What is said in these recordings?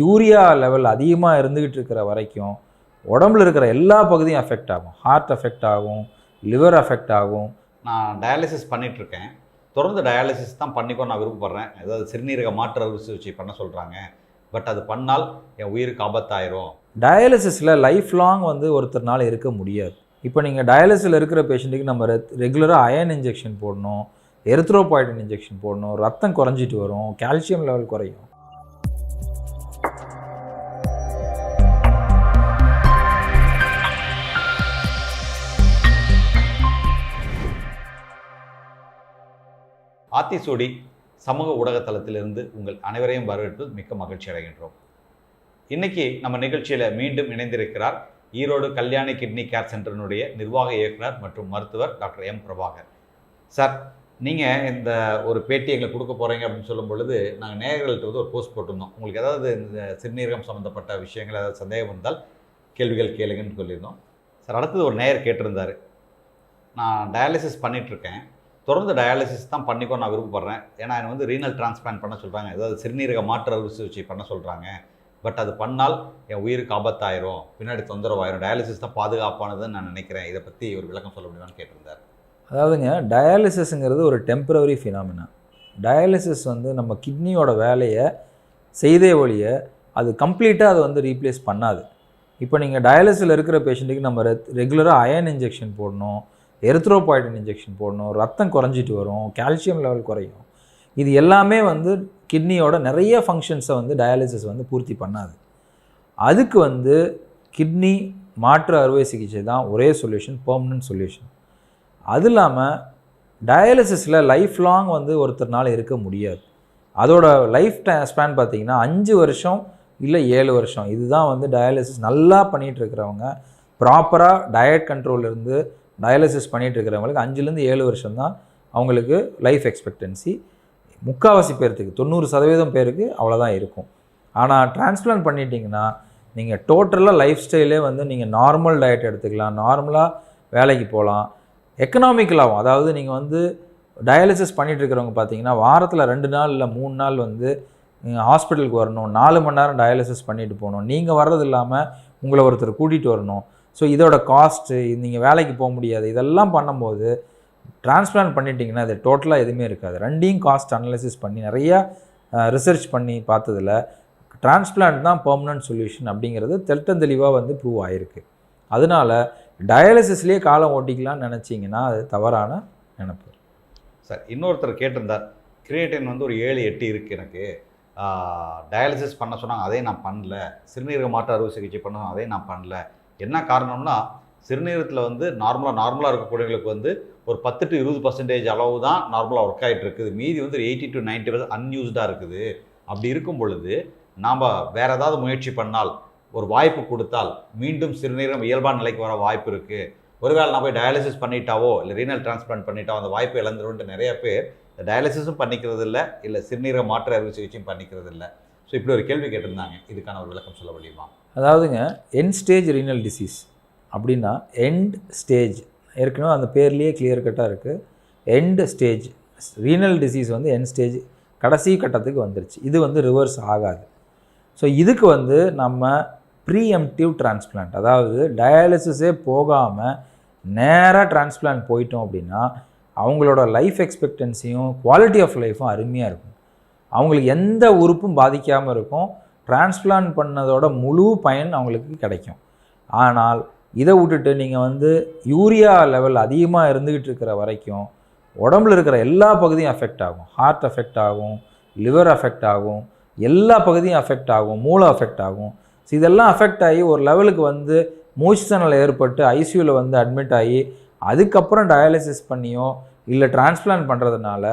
Urea level அதிகமாக இருந்துக்கிட்டு இருக்கிற வரைக்கும் உடம்புல இருக்கிற எல்லா பகுதியும் அஃபெக்ட் ஆகும். ஹார்ட் அஃபெக்ட் ஆகும் லிவர் அஃபெக்ட் ஆகும். நான் டயாலிசிஸ் பண்ணிட்டு இருக்கேன். தொடர்ந்து டயாலிசிஸ் தான் பண்ணிக்கோ நான் விருப்பப்படுறேன். அதாவது சிறுநீரக மாற்று அறுவை சிகிச்சை பண்ண சொல்கிறாங்க பட் அது பண்ணால் என் உயிருக்கு ஆபத்தாயிரும். டயாலிசிஸில் லைஃப் லாங் வந்து ஒருத்தர்னால இருக்க முடியாது. இப்போ நீங்கள் டயாலிசிஸில் இருக்கிற பேஷண்ட்டுக்கு நம்ம ரெகுலராக அயன் இன்ஜெக்ஷன் போடணும் எரித்ரோபாய்டன் இன்ஜெக்ஷன் போடணும் ரத்தம் குறைஞ்சிட்டு வரும் கால்சியம் லெவல் குறையும். ஆத்திசூடி சமூக ஊடகத்தளத்திலிருந்து உங்கள் அனைவரையும் வரவேற்பது மிக்க மகிழ்ச்சி அடைகின்றோம். இன்னைக்கு நம்ம நிகழ்ச்சியில் மீண்டும் இணைந்திருக்கிறார் ஈரோடு கல்யாணி கிட்னி கேர் சென்டரினுடைய நிர்வாக இயக்குனர் மற்றும் மருத்துவர் டாக்டர் எம் பிரபாகர். சார் நீங்கள் இந்த ஒரு பேட்டி எங்களுக்கு கொடுக்க போகிறீங்க அப்படின்னு சொல்லும் பொழுது நாங்கள் நேயர்கள்ட்ட வந்து ஒரு போஸ்ட் போட்டிருந்தோம். உங்களுக்கு ஏதாவது இந்த சிறுநீரகம் சம்மந்தப்பட்ட விஷயங்கள் ஏதாவது சந்தேகம் இருந்தால் கேள்விகள் கேளுங்கன்னு சொல்லியிருந்தோம். சார் அடுத்தது ஒரு நேயர் கேட்டிருந்தார். நான் டயாலிசிஸ் பண்ணிகிட்ருக்கேன் தொடர்ந்து டயாலிசிஸ் தான் பண்ணிக்கோ நான் விருப்பப்படுறேன். ஏன்னா என்னை வந்து ரீனல் டிரான்ஸ்பிளான்ட் பண்ண சொல்கிறாங்க ஏதாவது சிறுநீரக மாற்று அறுவை சிகிச்சை பண்ண சொல்கிறாங்க பட் அது பண்ணால் என் உயிருக்கு ஆபத்தாயிரும். பின்னாடி தொந்தரவாயிரும். டயாலிசிஸ் தான் பாதுகாப்பானதுன்னு நான் நினைக்கிறேன். இதை பற்றி ஒரு விளக்கம் சொல்ல முடியுமான்னு கேட்டிருந்தார். அதாவதுங்க டயாலிசிஸுங்கிறது ஒரு டெம்பரவரி ஃபினாமினா டயாலிசிஸ் வந்து நம்ம கிட்னியோட வேலையை செய்தே ஒழிய அது கம்ப்ளீட்டாக அதை வந்து ரீப்ளேஸ் பண்ணாது. இப்போ நீங்கள் டயாலிசிஸில் இருக்கிற பேஷண்ட்டுக்கு நம்ம ரெகுலராக அயன் இன்ஜெக்ஷன் போடணும். எரித்ரோபாய்டன் இன்ஜெக்ஷன் போடணும் ரத்தம் குறைஞ்சிட்டு வரும் கால்சியம் லெவல் குறையும். இது எல்லாமே வந்து கிட்னியோட நிறைய ஃபங்க்ஷன்ஸை வந்து டயாலிசிஸ் வந்து பூர்த்தி பண்ணாது. அதுக்கு வந்து கிட்னி மாற்று அறுவை சிகிச்சை தான் ஒரே சொல்யூஷன் பெர்மனன்ட் சொல்யூஷன் அது இல்லாமல் டயாலிசிஸில் லைஃப் லாங் வந்து ஒருத்தர்னால இருக்க முடியாது. அதோட லைஃப் ஸ்பேன் பார்த்திங்கன்னா அஞ்சு வருஷம் இல்லை ஏழு வருஷம். இதுதான் வந்து டயாலிசிஸ் நல்லா பண்ணிகிட்டு இருக்கிறவங்க ப்ராப்பராக டயட் கண்ட்ரோல் இருந்து டயாலிசிஸ் பண்ணிகிட்டு இருக்கிறவங்களுக்கு அஞ்சுலேருந்து ஏழு வருஷம் தான் அவங்களுக்கு லைஃப் எக்ஸ்பெக்டன்சி முக்கால்வாசி பேர்த்துக்கு தொண்ணூறு சதவீதம் பேருக்கு அவ்வளோதான் இருக்கும். ஆனால் டிரான்ஸ்பிளான்ட் பண்ணிட்டீங்கன்னா நீங்கள் டோட்டலாக லைஃப் ஸ்டைலே வந்து நீங்கள் நார்மல் டயட் எடுத்துக்கலாம் நார்மலாக வேலைக்கு போகலாம். எக்கனாமிக்கலாகவும் அதாவது நீங்கள் வந்து டயாலிசிஸ் பண்ணிகிட்டு இருக்கிறவங்க பார்த்தீங்கன்னா வாரத்தில் ரெண்டு நாள் இல்லை மூணு நாள் வந்து நீங்கள் ஹாஸ்பிட்டலுக்கு வரணும் நாலு மணி நேரம் டயாலிசிஸ் பண்ணிட்டு போகணும். நீங்கள் வர்றது இல்லாமல் உங்களை ஒருத்தர் கூட்டிகிட்டு வரணும். ஸோ இதோட காஸ்ட்டு நீங்கள் வேலைக்கு போக முடியாது. இதெல்லாம் பண்ணும்போது டிரான்ஸ்பிளான்ட் பண்ணிட்டீங்கன்னா அது டோட்டலாக எதுவுமே இருக்காது. ரெண்டையும் காஸ்ட் அனலைசிஸ் பண்ணி நிறையா ரிசர்ச் பண்ணி பார்த்ததில் டிரான்ஸ்பிளான்ட் தான் பெர்மனன்ட் சொல்யூஷன் அப்படிங்கிறது தெல்டன் தெளிவாக வந்து ப்ரூவ் ஆகிருக்கு அதனால டயாலிசிஸ்லேயே காலம் ஓட்டிக்கலாம்னு நினச்சிங்கன்னா அது தவறான நினப்பு. சார் இன்னொருத்தர் கேட்டிருந்தார் கிரியேட்டின் வந்து ஒரு ஏழு எட்டு இருக்குது எனக்கு. டயாலிசிஸ் பண்ண சொன்னாங்க அதே நான் பண்ணல. சிறுநீரக மாற்று அறுவை சிகிச்சை பண்ண அதே நான் பண்ணல. என்ன காரணம்னா சிறுநீரத்தில் வந்து நார்மலாக நார்மலாக இருக்கக்கூடியவங்களுக்கு வந்து ஒரு பத்து டு இருபது பர்சன்டேஜ் அளவு தான் நார்மலாக ஒர்க் ஆகிட்டு இருக்குது. மீதி வந்து எயிட்டி டு நைன்ட்டி பர்சன்ட் அன்யூஸ்டாக இருக்குது. அப்படி இருக்கும் பொழுது நாம் வேறு ஏதாவது முயற்சி பண்ணால் ஒரு வாய்ப்பு கொடுத்தால் மீண்டும் சிறுநீரகம் இயல்பான நிலைக்கு வர வாய்ப்பு இருக்குது ஒருவேளை நான் போய் டயாலிசிஸ் பண்ணிட்டாவோ இல்லை ரீனல் டிரான்ஸ்பிளான்ட் பண்ணிட்டாவோ அந்த வாய்ப்பு இழந்துருன்ட்டு நிறைய பேர் இந்த டயாலிசிஸும் பண்ணிக்கிறது இல்லை இல்லை சிறுநீரக மாற்று அறுவை சிகிச்சையும் பண்ணிக்கிறது இல்லை ஸோ இப்படி ஒரு கேள்வி கேட்டிருந்தாங்க. இதுக்கான ஒரு விளக்கம் சொல்ல முடியுமா? அதாவதுங்க என் ஸ்டேஜ் ரீனல் டிசீஸ் அப்படின்னா எண்ட் ஸ்டேஜ் ஏற்கனவே அந்த பேர்லேயே கிளியர் கட்டாக இருக்குது எண்ட் ஸ்டேஜ் ரீனல் டிசீஸ் வந்து என் ஸ்டேஜ் கடைசி கட்டத்துக்கு வந்துருச்சு. இது வந்து ரிவர்ஸ் ஆகாது. ஸோ இதுக்கு வந்து நம்ம ப்ரீஎம்டிவ் டிரான்ஸ்பிளான்ட் அதாவது டயாலிசிஸே போகாமல் நேராக டிரான்ஸ்பிளான்ட் போயிட்டோம் அப்படின்னா அவங்களோட லைஃப் எக்ஸ்பெக்டன்சியும் குவாலிட்டி ஆஃப் லைஃப்பும் அருமையாக இருக்கும். அவங்களுக்கு எந்த உறுப்பும் பாதிக்காமல் இருக்கும். டிரான்ஸ்பிளான்ட் பண்ணதோட முழு பயன் அவங்களுக்கு கிடைக்கும். ஆனால் இதை விட்டுட்டு நீங்கள் வந்து யூரியா லெவல் அதிகமாக இருந்துக்கிட்டு இருக்கிற வரைக்கும் உடம்புல இருக்கிற எல்லா பகுதியும் அஃபெக்ட் ஆகும். ஹார்ட் அஃபெக்ட் ஆகும் லிவர் அஃபெக்ட் ஆகும் எல்லா பகுதியும் அஃபெக்ட் ஆகும் மூளை அஃபெக்ட் ஆகும். ஸோ இதெல்லாம் அஃபெக்ட் ஆகி ஒரு லெவலுக்கு வந்து மூச்சுத்தனல் ஏற்பட்டு ஐசியூவில் வந்து அட்மிட் ஆகி அதுக்கப்புறம் டயாலிசிஸ் பண்ணியோ இல்லை டிரான்ஸ்பிளான்ட் பண்ணுறதுனால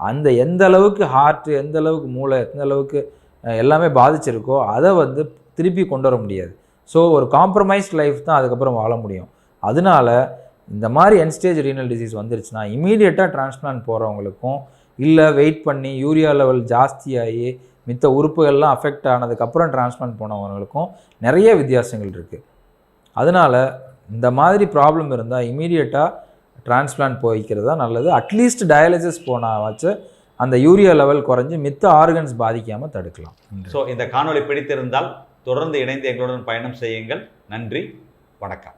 அந்த எந்த அளவுக்கு ஹார்ட் எந்த அளவுக்கு மூளை எந்த அளவுக்கு எல்லாமே பாதிச்சிருக்கோ அதை வந்து திருப்பி கொண்டு வர முடியாது. ஸோ ஒரு காம்ப்ரமைஸ்ட் லைஃப் தான் அதுக்கப்புறம் வாழ முடியும். அதனால இந்த மாதிரி என்ஸ்டேஜ் ரீனல் டிசீஸ் வந்துருச்சுன்னா இமீடியட்டாக டிரான்ஸ்பிளான்ட் போகிறவங்களுக்கும் இல்லை வெயிட் பண்ணி யூரியா லெவல் ஜாஸ்தியாகி மித்த உறுப்புகள்லாம் அஃபெக்ட் ஆனதுக்கப்புறம் டிரான்ஸ்பிளான்ட் போனவங்களுக்கும் நிறைய வித்தியாசங்கள் இருக்குது அதனால் இந்த மாதிரி ப்ராப்ளம் இருந்தால் இமீடியட்டாக டிரான்ஸ்பிளான்ட் போய்க்கிறது தான் நல்லது அட்லீஸ்ட் டயாலிசிஸ் போனாச்சு அந்த யூரியா லெவல் குறைஞ்சி மித்த ஆர்கன்ஸ் பாதிக்காமல் தடுக்கலாம். ஸோ இந்த காணொளி பிடித்திருந்தால் தொடர்ந்து இணைந்து எங்களுடன் பயணம் செய்யுங்கள். நன்றி வணக்கம்.